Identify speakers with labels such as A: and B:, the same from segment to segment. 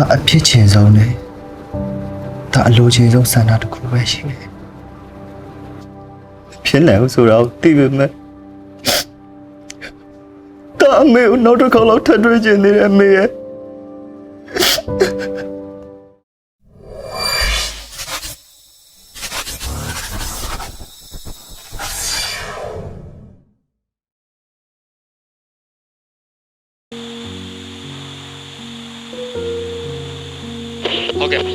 A: ဒါအဖြစ်ချင်ဆုံးနဲ့ဒါအလိုချင်ဆုံးဆန္ဒတစ်ခုပဲရှိတယ်ဖြစ်နိုင်ဘူးဆိုတော့သိပေမဲ့ဒါအမေကိုနောက်တစ်ခါလောက်ထပ်တွေ့ချင်နေတယ်အမေရဲ့
B: ဟုတ်ကဲ့ပါ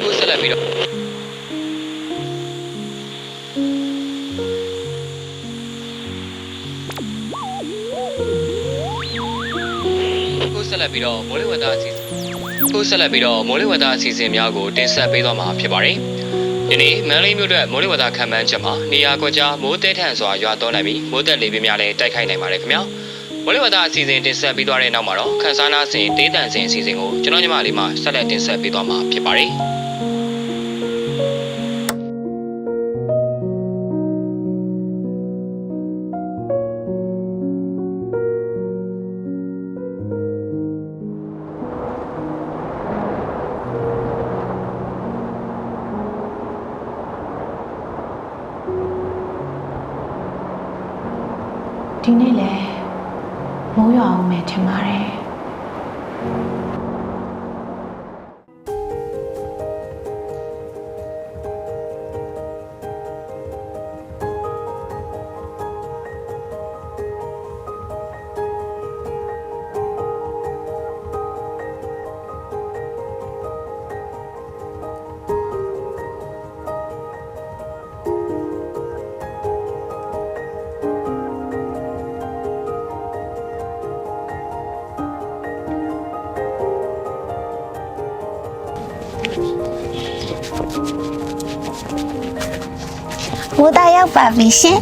B: ကိုဆက်လက်ပြီးတော့ကိုဆက်လက်ပြီးတော့မိုးလေဝသအစီအစဉ်ကိုဆက်လက်ပြီးတော့မိုးလေဝသအစီအစဉ်များကိုတင်ဆက်ပေးသွားမှာဖြစ်ပါတယ် ဒီနေ့မန္တလေးမြို့အတွက်မိုးလေဝသခံမှန်းချက်မှာနေရာကွက်ကြားမိုးတဲထန်စွာရွာသွန်းနိုင်ပြီးမိုးသက်လေပြင်းများလည်းတိုက်ခိုက်နိုင်ပါတယ်ခင်ဗျာမိုးလေဝသအစီအစဉ်တင်ဆက်ပြီးသွားတဲ့နောက်မှာတော့ခန်းစားနာစဉ်ဒေးတန်စဉ်အစီအစဉ်ကိုကျွန်တော်ညီမလေးမှဆက်လက်တင်ဆက်ပေးသွားမှာဖြစ်ပါတယ်
C: ဒီနေ့လဲမိုးရွာအောင်မယ်ထင်ပါတယ်
D: မိုးသားရောက်ပါပြီရှင်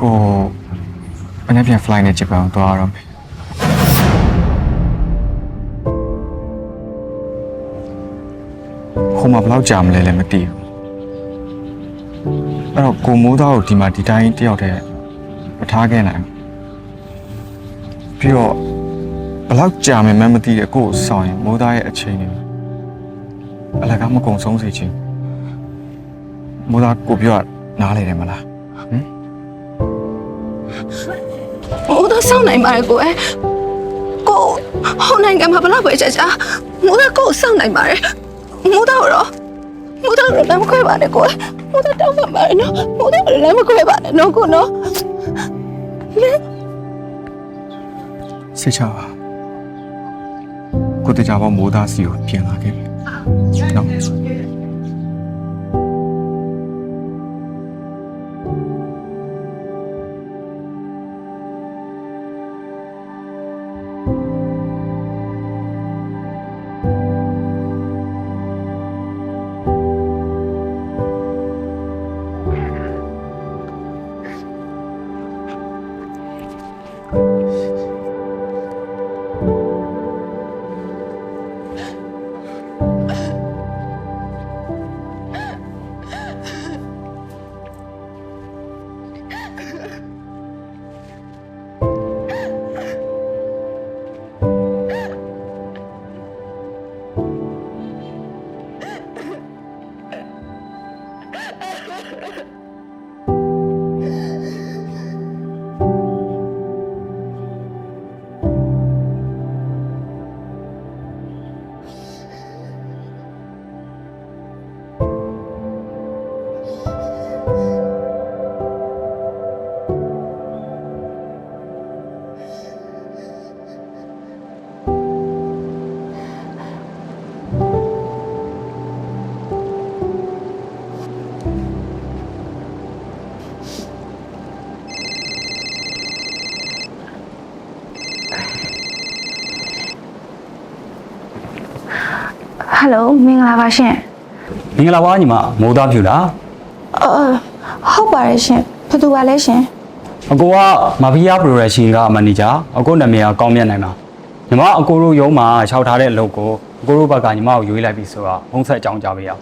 E: ကိုမနေ့ပြန် flight နဲ့ဂျပန်ကိုသွားရတော့မ ယ်ဟိုမှာဘယ်လောက်ကြာမလဲလည်းမသိဘူးအဲ့တော့ကိုမိုးသားကိုဒီမှာဒီတိုင်းတယောက်တည်းမထားခဲ့နိုင်ဘူးပြီးတော့ဘယ်လောက်ကြာမယ်မှန်းမသိတဲ့ကိုကိုစောင့်ရင်မိုးသားရဲ့အချိန်တွေအလကားမကုံဆုံးစေချင်မိုးသားကိုပြောနားလေတယ်မလား
C: မိုးတော့စောင့်နိုင်ပါတယ်ကိုယ်ကိုဟိုနိုင်ငံမှာဘလောက်ပဲကြာကြာမိုးတော့ကိုယ်စောင့်နိုင်ပါတ ယ်မိုးတော့တော့မိုးတော့လည်းမခွဲပါနဲ့ကိုယ်မိုးတော့တောင်းပန်ပါတယ်နော်မိုးတော့လည်းမခွဲပါနဲ့နော်ကိုနော်
E: စိတ်ချပါကိုတေချာဘောမိုးသားစီကိုပြန်လာခဲ့ပြီနော်
D: ယ်လိုမင်္ဂလာပါရှင်
F: မင်္ဂလာပါညီမမိုးသားဖြူလား
D: အော်ဟုတ်ပါတယ်ရှင်ဘယ်သူပါလဲရှင်
F: အကိုကမာဖီးယားပရိုဒက်ရှင်ကမန်နေဂျာအကိုနာမည်ကကောင်းမြတ်နိုင်ပါညီမအကိုတို့ရုံးမှာခြောက်ထားတဲ့အလုပ်ကိုအကိုတို့ဘက်ကညီမကိုရွေးလိုက်ပြီဆိုတော့ဖုံးဆက်အကြောင်းကြားပေးရအောင်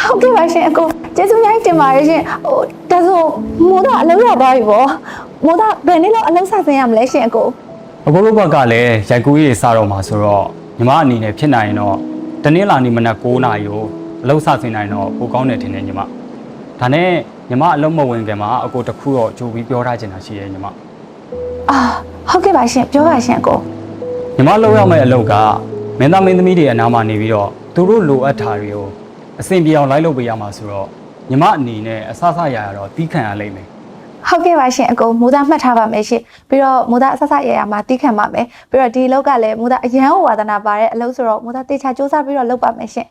D: ဟုတ်ကဲ့ပါရှင်အကိုကျေးဇူးများကြီးတင်ပါတယ်ရှင်ဟိုဒါဆိုမိုးသားအလုံးရသွားပြီပေါ့မိုးသားဘယ်နေ့လောက်အလုံးစဆင်းရမလဲရှင်အကို
F: အကိုတို့ဘက်ကလည်းရိုက်ကူးရေးစတော့မှာဆိုတော့ ညီမအနေနဲ့ဖြစ်နိုင်ရင်တော့တနင်္လာနေ့မနက်9:00နာရီကိုအလုပ်စဆင်းနိုင်တော့ပိုကောင်းတယ်ထင်တယ်ညီမဒါနဲ့ညီမအလုပ်မဝင်ခင်မှာအကိုတစ်ခုတော့ကြိုပြီးပြောထားချင်တာရှိရဲ့ညီမ
D: အာဟုတ်ကဲ့ပါရှင်ပြောပါရှင်အကို
F: ညီမလောက်ရမယ့်အလုပ်ကမင်းသားမင်းသမီးတွေအနားမှာနေပြီးတော့သူတို့လိုအပ်တာတွေကိုအဆင်ပြေအောင်လိုက်လုပ်ပေးရမှာဆိုတော့ညီမအနေနဲ့အဆအဆရရတော့တီးခံရလိမ့်မယ်
D: ဟုတ်ကဲ့ပါရှင်အကိုမိုးသားမှတ်ထားပါမယ်ရှင်ပြီးတော့မိုးသားအဆက်ဆက်ရရမှာတီးခံပါမယ်ပြီးတော့ဒီအလုပ်ကလည်းမိုးသားအရန်ဝါသနာပါတဲ့အလုပ်ဆိုတော့မိုးသားတေချာစူးစမ်းပြီးတော့လုပ်ပါမယ်ရှင်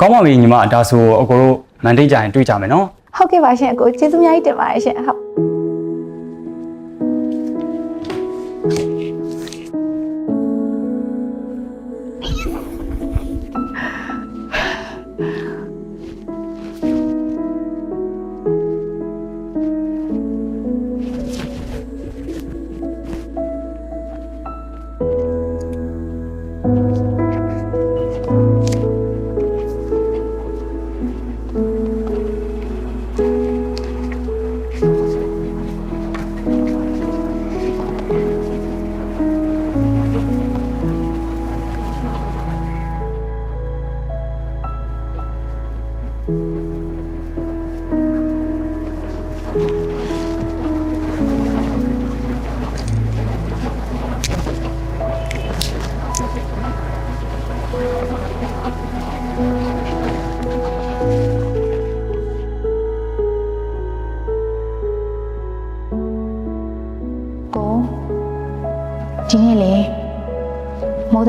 F: ကောင်းပါပြီညီမဒါဆိုအကိုတို့မန်တိတ်ကြရင်တွေ့ကြမယ်နော်
D: ဟုတ်ကဲ့ပါရှင်အကိုကျေးဇူးများကြီးတင်ပါတယ်ရှင်ဟုတ်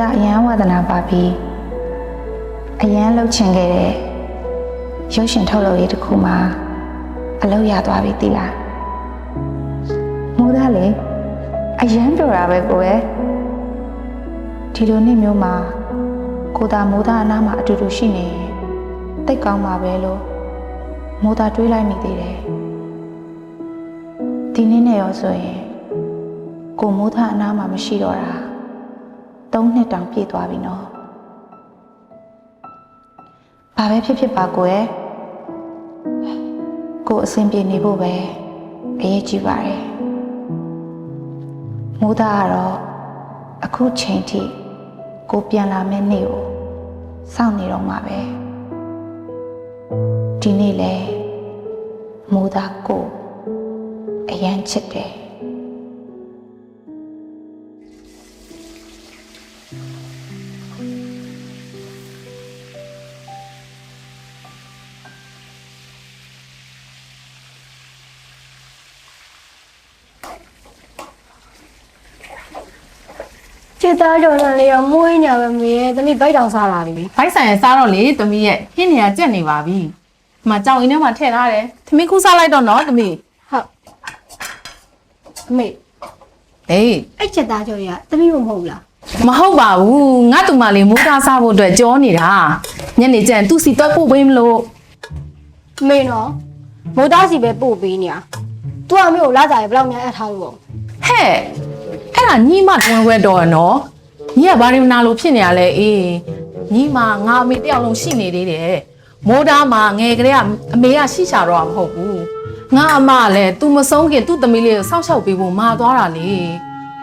D: မိုးသားအရန်ဝါသနာပါပြီးအရန်လှုပ်ချင်ခဲ့တဲ့ရုပ်ရှင်ထုတ်လုပ်ရေးတစ်ခုမှာအလုပ်ရသွားပြီတိလားမိုးသားလေအရန်ပြောတာပဲကိုယ်ရဲ့ဒီလိုနေ့မျိုးမှာကိုသားမိုးသားအနားမှာအတူတူရှိနေရင်တိတ်ကောင်းပါပဲလို့မိုးသားတွေးလိုက်မိသေးတယ်ဒီနေ့နဲ့ရောဆိုရင်ကိုမိုးသားအနားမှာမရှိတော့တာ သုံးနှစ်တောင်ပြည့်သွားပြီနော်ဘာပဲဖြစ်ဖြစ်ပါကိုရဲ့ကိုအဆင်ပြေနေဖို့ပဲအရေးကြီးပါတယ်မိုးသားကတော့အခုချိန်ထိကိုပြန်လာမယ့်နေ့ကိုစောင့်နေတော့မှာပဲဒီနေ့လဲမိုးသားကိုအရန်ချစ်တယ်
G: သားကြော်လာလေးရောမွေးညာပဲမေရဲ့သမီးဗိုက်တောင်စားလာပြီ
H: ဘိုက်ဆိုင်ရစားတော့လေသမီးရဲ့ဟင်းနေရကြက်နေပါပြီဒီမှာကြောင်အင်းထဲမှာထည့်ထားတယ်သမီးခူးစားလိုက်တော့နော်သမီး
G: ဟုတ်အမေ
H: ဟေး
G: အဲ့ချစ်သားကြော်ရသမီးမမဟုတ်လား
H: မဟုတ်ပါဘူးငါတူမလေးမိုးသားစားဖို့အတွက်ကြောနေတာညနေကျန်သူ့စီတွက်ပို့ပေးမလို့
G: အမေနော်မိုးသားစီပဲပို့ပေးနေရသူကအမေကိုလာစားရဘယ်လောက်များအပ်ထားလို့
H: ဟဲ့ အဲ့ဒါညီမတွန်းဝဲတော့ရနော်ညီကဘာလို့နာလို့ဖြစ်နေရလဲအေးညီမငါအမေတယောက်လုံးရှိနေသေးတယ်မိုးသားမှာငယ်ကလေးကအမေကရှိချတော့မဟုတ်ဘူးငါအမကလည်း तू မဆုံးခင်သူ့သမီးလေးကိုစောင့်ရှောက်ပေးဖို့မာသွားတာလေ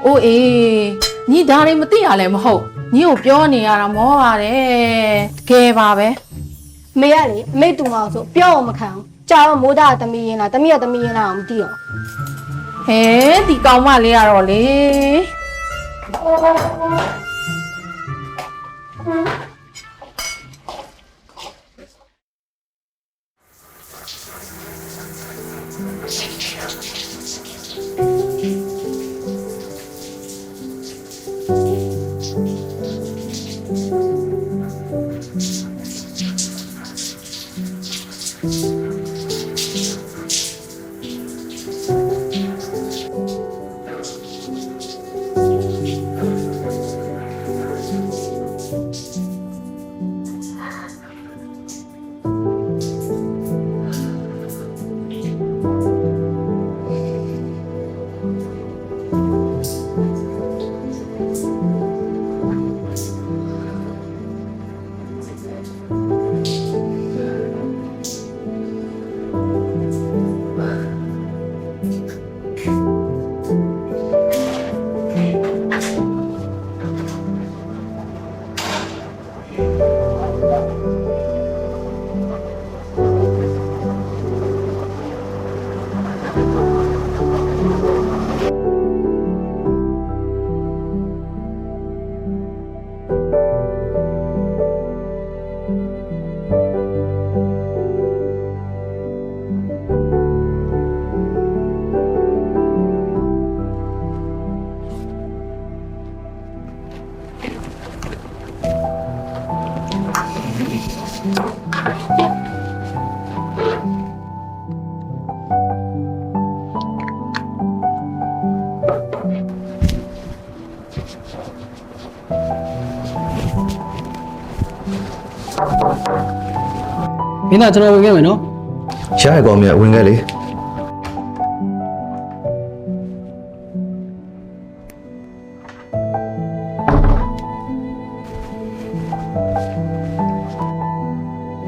H: အိုးအေးညီဒါတွေမသိရလဲမဟုတ်ညီကိုပြောနေရတာမောပါတယ်တကယ်ပါပဲ
G: အမေကလေအမေတူမအောင်ဆိုပြောအောင်မခံဘူးကြာတော့မိုးသားကသမီးရင်လားသမီးကသမီးရင်လားအောင်မသိတော့
H: ဟဲဒီကောင်မလေးကတော့လေ
I: င်းသားကျွန်တော်ဝင်ခဲ့မယ်နော်
A: ရရကောင်မြတ်ဝင်ခဲ့လေ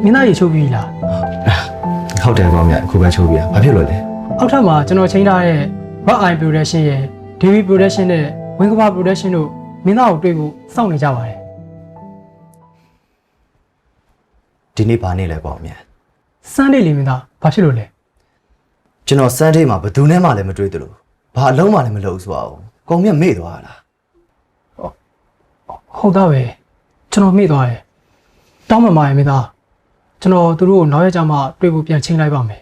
I: မင်းသားရေချုပ်ပြီလား
A: ဟုတ်တယ်ကောင်မြတ်အခုပဲချိုးပြဘာဖြစ်လို့လဲ
I: အောက်ထပ်မှာကျွန်တော်ချိန်ထားတဲ့ Rock Eye Production ရဲ့ DV Production နဲ့ Wing Cover Production တို့မင်းသားကိုတွေ့ဖို့စောင့်နေကြပါတယ်
A: ဒီနေ့ဘာနေ့လဲကောင်မြတ်
I: Sunday လေးမင်းသားဘာဖြစ်လို့လဲ
A: ကျွန်တော်စမ်းဒေးမှာဘယ်သူနဲ့မှလည်းမတွေ့သလိုဘာအလုံးမှလည်းမလုပ်ဆိုအောင်ကောင်မြတ်မေ့သွားတာ
I: ဟုတ်သားပဲကျွန်တော်မေ့သွားတယ်တောင်းမမရမင်းသားကျွန်တော်သူတို့ကိုနောက်ရက်ကျမှတွေ့ဖို့ပြန်ချိန်လိုက်ပါမယ်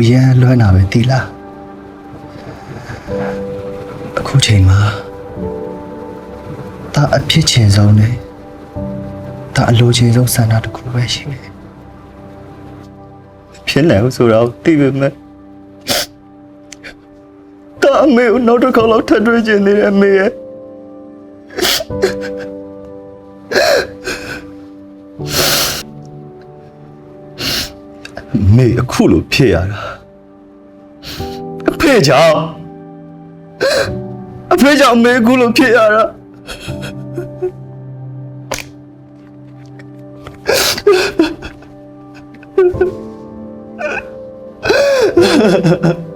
A: အမေကိုအရန်လွှမ်းတာပဲတီလားအခုချိန်မှာတာအဖြစ်ချင်ဆုံးနဲ့တာအလိုချင်ဆုံးဆန္ဒတစ်ခုပဲရှိတယ်ဖြစ်နေလို့ဆိုတော့တီးပေမဲ့တာအမေကိုနောက်တစ်ခေါက်လောက်ထပ်တွေ့ချင်နေတယ်အမေရဲ့ မေအခုလိုဖြစ်ရတာအဖေကြောင့်အဖေကြောင့်မေအခုလိုဖြစ်ရတာဩ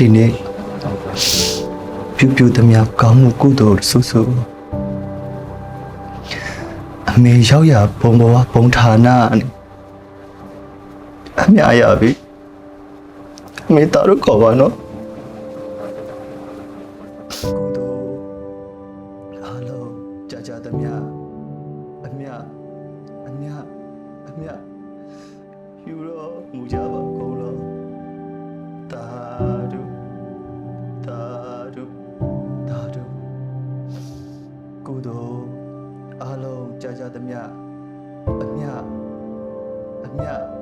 A: ဒီနေ့ပြူပြူတမကောင်းမှုကုသိုလ်ဆူဆူအမေရောက်ရဘုံဘဝဘုံဌာနနဲ့အမြရပြီမေတ္တာတော့ခေါ်ပါနော် အားလုံးကြာကြာသမျှအမြအမြ